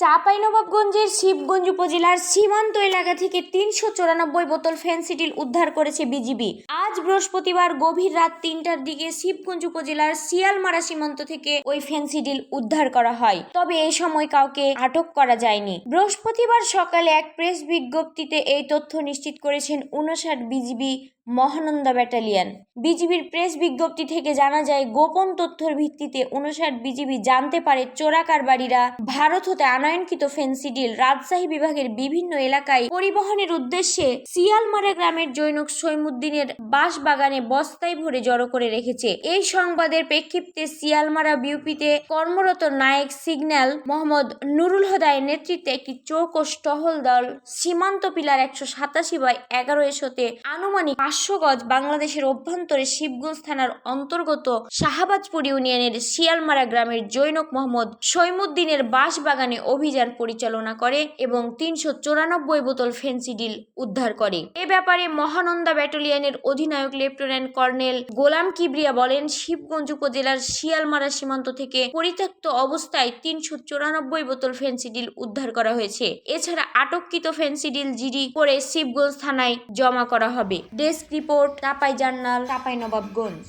চাঁপাইনবাবগঞ্জের শিবগঞ্জ উপজেলার সীমান্ত এলাকা থেকে তিনশো চুরানব্বই বোতল ফেন্সিডিল উদ্ধার করেছে বিজিবি। আজ বৃহস্পতিবার গভীর রাত তিনটার দিকে শিবগঞ্জ উপজেলার শিয়ালমারা সীমান্ত থেকে ওই ফেন্সিডিল উদ্ধার করা হয়। তবে এই সময় কাউকে আটক করা যায়নি। বৃহস্পতিবার সকালে এক প্রেস বিজ্ঞপ্তিতে এই তথ্য নিশ্চিত করেছেন উনষাট বিজিবি মহানন্দা ব্যাটালিয়ান। বিজিবির প্রেস বিজ্ঞপ্তি থেকে জানা যায়, গোপন তথ্যের ভিত্তিতে উনষাট বিজিবি জানতে পারে চোরাকারবারীরা ভারত হতে আনয়নকৃত ফেন্সিডিল রাজশাহী বিভাগের বিভিন্ন এলাকায় পরিবহনের উদ্দেশ্যে শিয়ালমারা গ্রামের জৈনক সৈমুদ্দিনের বাঁশ বাগানে বস্তায় ভরে জড়ো করে রেখেছে। এই সংবাদের প্রেক্ষিপ্তে শিয়ালমারা বিউপিতে কর্মরত নায়ক সিগন্যাল মোহাম্মদ নুরুল হদায়ের নেতৃত্বে একটি চৌকস টহল দল সীমান্ত পিলার একশো সাতাশি বাই এগারো এসোতে আনুমানিক গজ বাংলাদেশের অভ্যন্তরে শিবগঞ্জ থানার অন্তর্গত শাহাবাজপুর ইউনিয়নের শিয়ালমারা গ্রামের জৈনক মোহাম্মদ সৈমুদ্দিনের বাঁশ বাগানে অভিযান পরিচালনা করে এবং তিনশো চৌরানব্বই বোতল ফেন্সিডিল উদ্ধার করে। এ ব্যাপারে মহানন্দা ব্যাটালিয়নের অধিনায়ক লেফটেন্যান্ট কর্নেল গোলাম কিবরিয়া বলেন, শিবগঞ্জ উপজেলার শিয়ালমারা সীমান্ত থেকে পরিত্যক্ত অবস্থায় তিনশো চৌরানব্বই বোতল ফেন্সিডিল উদ্ধার করা হয়েছে। এছাড়া আটককৃত ফেন্সিডিল জিডি করে শিবগঞ্জ থানায় জমা করা হবে। Desk report Chapai journal Chapai Nawabganj